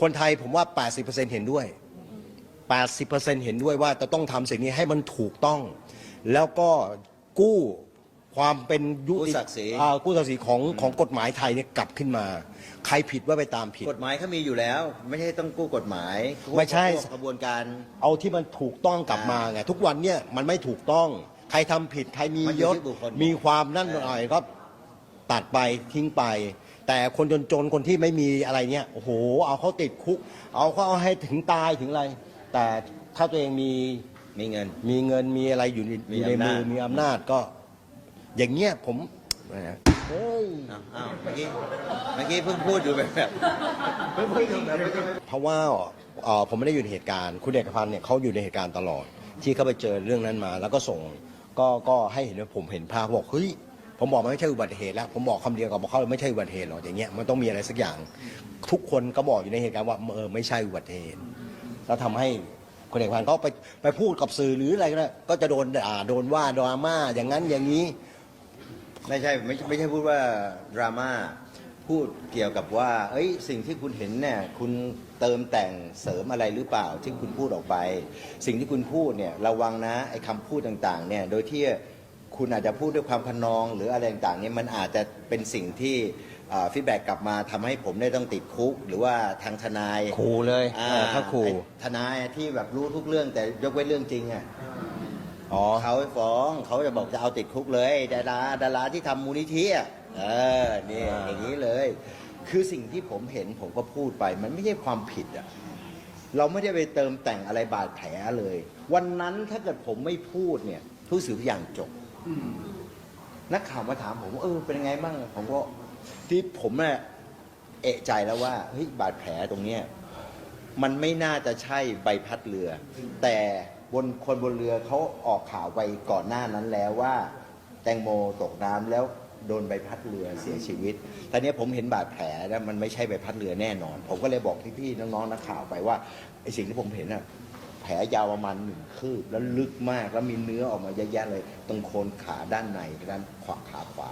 คนไทยผมว่า 80%เห็นด้วย 80%เห็นด้วยว่าจะต้องทำสิ่งนี้ให้มันถูกต้อง แล้วก็กู้ความเป็นยุกู้ติศักดิ์ศรี อ่ากู้ศักดิ์ศรีของของกฎหมายไทยเนี่ยกลับขึ้นมา ใครผิดว่าไปตามผิด กฎหมายเขามีอยู่แล้ว ไม่ใช่ต้องกู้กฎหมายกู้ไม่ใช่กระบวนการ เอาที่มันถูกต้องกลับมาไงทุกวันเนี่ยมันไม่ถูกต้อง ใครทำผิดใครมีมันอยู่ยศที่บุคคลมีความนั่นหน่อยก็ตัดไปทิ้งไป แต่คนจนๆคนที่ไม่มีอะไรเนี่ยโอ้โห เอาเขาติดคุก เอาเขาให้ถึงตายถึงอะไร แต่ถ้าตัวเองมีมีเงิน มีเงินมีอะไรอยู่ในมีอยู่ในมืออำนาจ มีอำนาจก็ อย่างเงี้ยผมเฮ้ย อ้าวอ้าวเมื่อกี้เมื่อกี้เพิ่งพูดอยู่แบบ เพราะว่าเอ่อผมไม่ได้อยู่ในเหตุการณ์ คุณเอกพันธ์เนี่ยเขาอยู่ในเหตุการณ์ตลอด ที่เขาไปเจอเรื่องนั้นมา แล้วก็ส่งก็ก็ให้เห็นว่าผมเห็นภาพบอกเฮ้ย ผมบอกมันไม่ใช่อุบัติเหตุแล้ว ผมบอกคำเดียวกับบอกเขาไม่ใช่อุบัติเหตุหรอกอย่างเงี้ยมันต้องมีอะไรสักอย่าง ทุกคนก็บอกอยู่ในเหตุการณ์ว่าเออไม่ใช่อุบัติเหตุแล้วทำให้คุณเอกพันธ์เขาไปไปพูดกับสื่อหรืออะไรก็ได้ก็จะโดนด่าโดนว่าดราม่าอย่างนั้นอย่างนี้ ไม่ใช่ไม่ไม่ใช่พูดว่าดราม่าพูดเกี่ยวกับว่า เอ้ยสิ่งที่คุณเห็นเนี่ยคุณเติมแต่งเสริมอะไรหรือเปล่าที่คุณพูดออกไป สิ่งที่คุณพูดเนี่ยระวังนะไอ้คำพูดต่างๆเนี่ยโดยที่ คุณอาจจะพูดด้วยความพนอง หรืออะไรต่างๆเนี่ยมันอาจจะเป็นสิ่งที่ฟีดแบ็กกลับมาทำให้ผมได้ต้องติดคุก หรือว่าทางทนายขู่เลยอ่าเออถ้าขู่ไอ้ทนายที่แบบรู้ทุกเรื่องแต่ยกเว้นเรื่องจริงอะอ๋อเขาไปฟ้องเขาจะบอกจะเอาติดคุกเลยดาราดาราที่ทำมูลนิธิอะเออนี่อ่าอย่างนี้เลย คือสิ่งที่ผมเห็นผมก็พูดไป มันไม่ใช่ความผิดอะเราไม่ได้ไปเติมแต่งอะไรบาดแผลเลย วันนั้นถ้าเกิดผมไม่พูดเนี่ยทุกสิ่งทุกอย่างจบ นักข่าวมาถามผมว่าเออเป็นยังไงบ้างผมก็ที่ผมเนี่ยเอะใจแล้วว่าเฮ้ยบาดแผลตรงเนี้ยมันไม่น่าจะใช่ใบพัดเรือ แต่บนคนบนเรือเขาออกข่าวไปก่อนหน้านั้นแล้วว่า แตงโมตกน้ำแล้วโดนใบพัดเรือเสียชีวิตตอนนี้ผมเห็นบาดแผลแล้วมันไม่ใช่ใบพัดเรือแน่นอน ผมก็เลยบอกพี่ๆน้องๆนักข่าวไปว่าไอ้สิ่งที่ผมเห็นอะ ลยาวประมาณหนึ่งคืบแล้วลึกมากแล้วมีเนื้อออกมาเยอะแยะเลย ตรงโคนขาด้านในด้านขวาขาขวา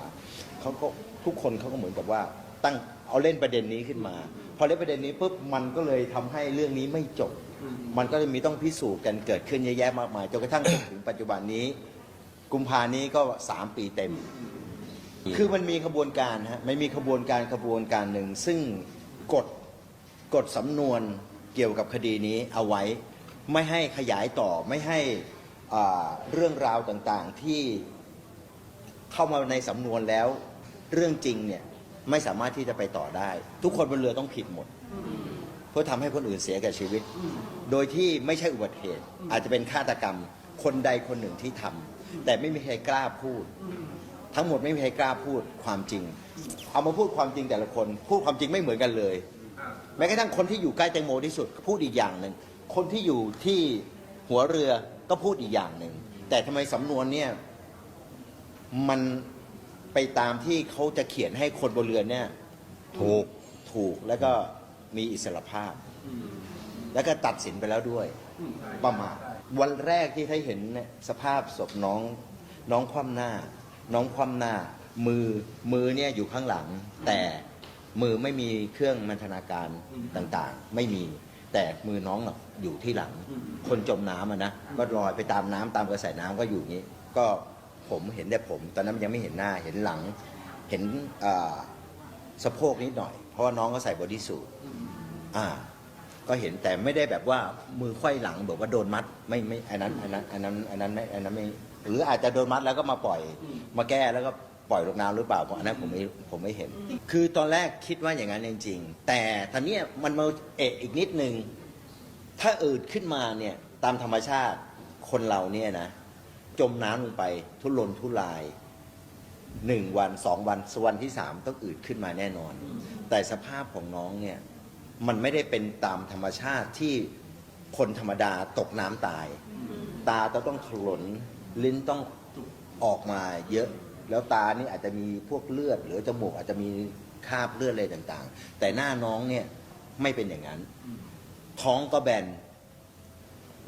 เขาก็ทุกคนเขาก็เหมือนกับว่าตั้งเอาเล่นประเด็นนี้ขึ้นมา พอเล่นประเด็นนี้ปุ๊บมันก็เลยทำให้เรื่องนี้ไม่จบ มันก็เลยมีต้องพิสูจน์กันเกิดขึ้นเยอะแยะมากมายจนกระทั่งถึงปัจจุบันนี้ กุมภานี้ก็สามปีเต็ม คือมันมีขบวนการฮะมันมีขบวนการขบวนการหนึ่งซึ่งกฎกฎสำนวนเกี่ยวกับคดีนี้เอาไว้ ไม่ให้ขยายต่อไม่ให้เรื่องราวต่างๆที่เข้ามาในสำนวนแล้ว เรื่องจริงเนี่ยไม่สามารถที่จะไปต่อได้ ทุกคนบนเรือต้องผิดหมด เพื่อทำให้คนอื่นเสียแก่ชีวิต โดยที่ไม่ใช่อุบัติเหตุ อาจจะเป็นฆาตกรรมคนใดคนหนึ่งที่ทำแต่ไม่มีใครกล้าพูด ทั้งหมดไม่มีใครกล้าพูดความจริง เอามาพูดความจริงแต่ละคน พูดความจริงไม่เหมือนกันเลย แม้กระทั่งคนที่อยู่ใกล้แตงโมที่สุดพูดอีกอย่างหนึ่ง คนที่อยู่ที่หัวเรือก็พูดอีกอย่างหนึ่ง แต่ทำไมสำนวนเนี่ยมันไปตามที่เขาจะเขียนให้คนบนเรือเนี่ยถูกถูกแล้วก็มีอิสรภาพ แล้วก็ตัดสินไปแล้วด้วย ประมาทวันแรกที่ได้เห็นเนี่ยสภาพศพน้องน้องคว่ำหน้า น้องคว่ำหน้า มือมือเนี่ยอยู่ข้างหลัง แต่มือไม่มีเครื่องมันธนาการต่างๆ ไม่มี แต่มือน้องน่ะอยู่ที่หลัง คนจมน้ำอะนะก็ลอยไปตามน้ำตามกระแสน้ำก็อยู่อย่างนี้ ก็ผมเห็นแต่ผม ตอนนั้นยังไม่เห็นหน้าเห็นหลัง เห็นอ่าสะโพกนิดหน่อย เพราะว่าน้องก็ใส่บอดี้สูทอ่า ก็เห็นแต่ไม่ได้แบบว่ามือไขว้หลังแบบว่าโดนมัดไม่ไม่อันนั้นอันนั้นอันนั้นอันนั้นไม่อันนั้นไม่หรืออาจจะโดนมัดแล้วก็มาปล่อย มาแก้แล้วก็ ปล่อยลงน้ำหรือเปล่าเพราะอันนั้นผมไม่ผมไม่เห็น คือตอนแรกคิดว่าอย่างนั้นจริงๆแต่ตอนเนี้ยมันมาเอะอีกนิดนึง ถ้าอืดขึ้นมาเนี่ยตามธรรมชาติคนเราเนี่ยนะ จมน้ำลงไปทุรนทุรายหนึ่งวันสองวันสวันที่สามต้องอืดขึ้นมาแน่นอน แต่สภาพของน้องเนี่ย มันไม่ได้เป็นตามธรรมชาติที่คนธรรมดาตกน้ำตาย ตาต้องต้องถลนลิ้นต้องออกมาเยอะ แล้วตานี่อาจจะมีพวกเลือด หรือจมูกอาจจะมีคราบเลือดอะไรต่างๆ แต่หน้าน้องเนี่ยไม่เป็นอย่างนั้น ท้องก็แบน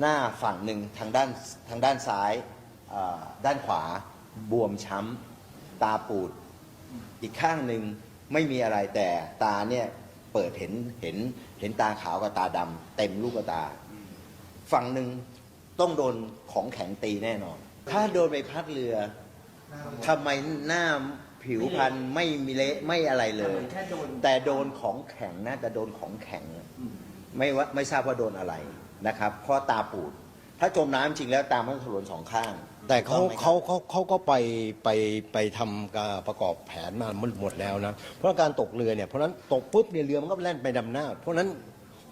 หน้าฝั่งหนึ่งทางด้านทางด้านซ้ายอ่าด้านขวาบวมช้ำตาปูด อีกข้างหนึ่งไม่มีอะไรแต่ตาเนี่ยเปิดเห็นเห็นเห็นตาขาวกับตาดำเต็มลูกตา ฝั่งหนึ่งต้องโดนของแข็งตีแน่นอน ถ้าโดนใบพัดเรือ ทำไมหน้าผิวพรรณไม่มีเละไม่อะไรเลย แค่โดนแต่โดนของแข็งนะแต่โดนของแข็งไม่ว่าไม่ทราบว่าโดนอะไรนะครับเพราะตาปูด ถ้าจมน้ำจริงแล้วตามันถลนสองข้างแต่เขาถูกต้องไหมครับ เขาเขาเขาก็ไปไปไปทำการประกอบแผนมาหมดแล้วนะ เพราะการตกเรือเนี่ยเพราะฉะนั้นตกปุ๊บเนี่ยเรือมันก็แล่นไปดำหน้า เพราะฉะนั้น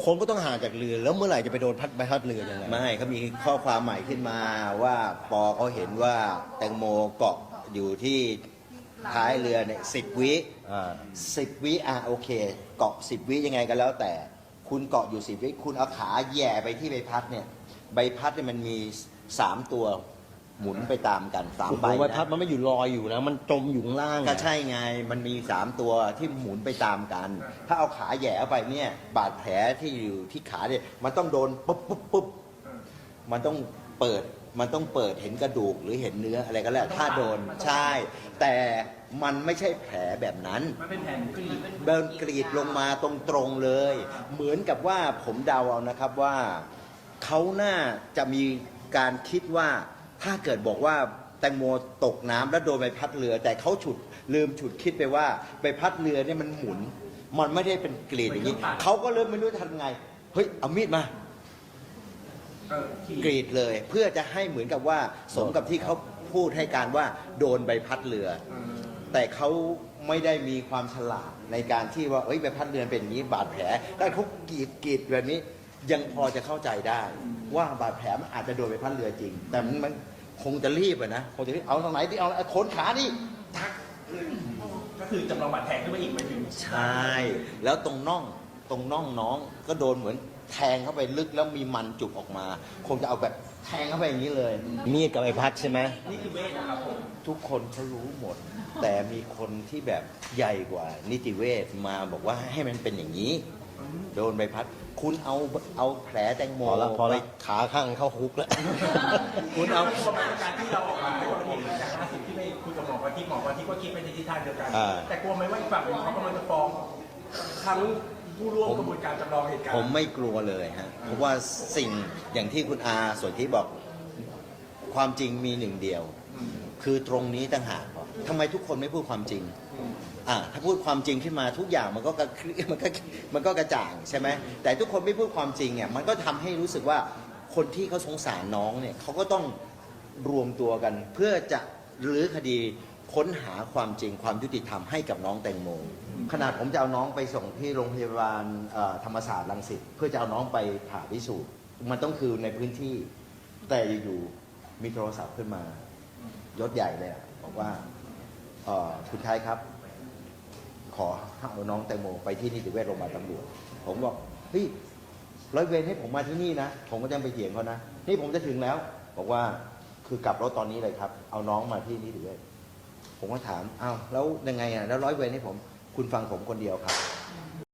คนก็ต้องห่างจากเรือแล้วเมื่อไหร่จะไปโดนพัดใบพัดเรือยังไง ไม่เขามีข้อความใหม่ขึ้นมาว่าปอเขาเห็นว่าแตงโมเกาะ อยู่ที่ท้ายเรือเนี่ยสิบวิอ่าสิบวิอะโอเค เกาะสิบวิยังไงก็แล้วแต่ คุณเกาะอยู่สิบวิคุณเอาขาแหย่ไปที่ใบพัดเนี่ย ใบพัดเนี่ยมันมีสามตัวหมุนไปตามกันสามโอ้โหใบใบพัดนะมันไม่อยู่ลอยอยู่นะ มันจมอยู่ข้างล่างก็ใช่ไงมันมีสามตัวที่หมุนไปตามกัน ถ้าเอาขาแหย่เข้าไปเนี่ยบาดแผลที่อยู่ที่ขาเนี่ยมันต้องโดนปุ๊บปุ๊บปุ๊บมันต้องเปิด มันต้องเปิดเห็นกระดูกหรือเห็นเนื้ออะไรก็แล้ว ถ้าโดนใช่ แต่มันไม่ใช่แผลแบบนั้น มันเป็นแผนกรีดเดินกรีดลงมาตรงๆเลย เหมือนกับว่าผมเดาเอานะครับว่าเขาน่าจะมีการคิดว่าถ้าเกิดบอกว่าแตงโมตกน้ำแล้วโดนใบพัดเรือ แต่เขาฉุดลืมฉุดคิดไปว่าใบพัดเรือเนี่ยมันหมุน มันไม่ได้เป็นกรีดอย่างนี้เขาก็เริ่มไม่รู้ทำไงเฮ้ยเอามีดมาเออขีด กรีดเลย เพื่อจะให้เหมือนกับว่าสมกับที่เขาพูดให้การว่าโดนใบพัดเรือเออแต่เขาไม่ได้มีความฉลาดในการที่ว่าเอ้ยใบพัดเรือเป็นอย่างนี้บาดแผลแต่เขากรีดกรีดแบบนี้ยังพอจะเข้าใจได้ ว่าบาดแผลมันอาจจะโดนใบพัดเรือจริง แต่มันมันคงจะรีบอะนะคงจะรีบเอาตรงไหนที่เอาเอาโขนขาดิก็คือจำลองบาดแผลขึ้นมาอีกหมายถึงใช่ แล้วตรงน่องตรงน่องน้องก็โดนเหมือน แทงเข้าไปลึกแล้วมีมันจุกออกมา คงจะเอาแบบแทงเข้าไปอย่างนี้เลย มีดกับใบพัดใช่ไหมนี่คือเวทนะครับผมทุกคนเขารู้หมด แต่มีคนที่แบบใหญ่กว่า นิติเวชมาบอกว่าให้มันเป็นอย่างนี้ โดนใบพัด คุณเอาเอาแผลแตงโมพอละพอไปละขาข้างเข้าคุกแล้ว คุณเอา ประมาณการที่เราออกมาในกรณีจาก50ที่ไปคุยกับหมอวันที่หมอวันที่ก็คิดไปในทิศทางเดียวกัน อ่า แต่กลัวไหมว่าอีกฝั่งหนึ่งเขากำลังจะฟ้อง ทั้ง ผู้ร่วมกระบวนการจำลองเหตุการณ์ ผมไม่กลัวเลยฮะ เพราะว่าสิ่งอย่างที่คุณอาส่วนที่บอกความจริงมีหนึ่งเดียว คือตรงนี้ต่างหากทำไมทุกคนไม่พูดความจริงอะถ้าพูดความจริงขึ้นมาทุกอย่างมันก็กระมันก็มันก็กระจ่างใช่ไหมแต่ทุกคนไม่พูดความจริงเนี่ยมันก็ทำให้รู้สึกว่าคนที่เขาสงสารน้องเนี่ยเขาก็ต้องรวมตัวกันเพื่อจะรื้อคดี ค้นหาความจริงความยุติธรรมให้กับน้องแตงโม ขนาดผมจะเอาน้องไปส่งที่โรงพยาบาลธรรมศาสตร์รังสิตเพื่อจะเอาน้องไปผ่าพิสูจน์มันต้องคือในพื้นที่ แต่อยู่ๆมีโทรศัพท์ขึ้นมายศใหญ่เลยอะบอกว่าคุณชายครับ ขอเอาน้องแตงโมไปที่นิติเวชโรงพยาบาลตำรวจ ผมบอกเฮ้ยร้อยเวรให้ผมมาที่นี่นะ ผมก็จะไปเถียงเขานะ นี่ผมจะถึงแล้ว บอกว่าคือกลับรถตอนนี้เลยครับ เอาน้องมาที่นิติเวช ผมก็ถามอ้าวแล้วยังไงอะแล้วร้อยเวรให้ผม คุณฟังผมคนเดียวครับ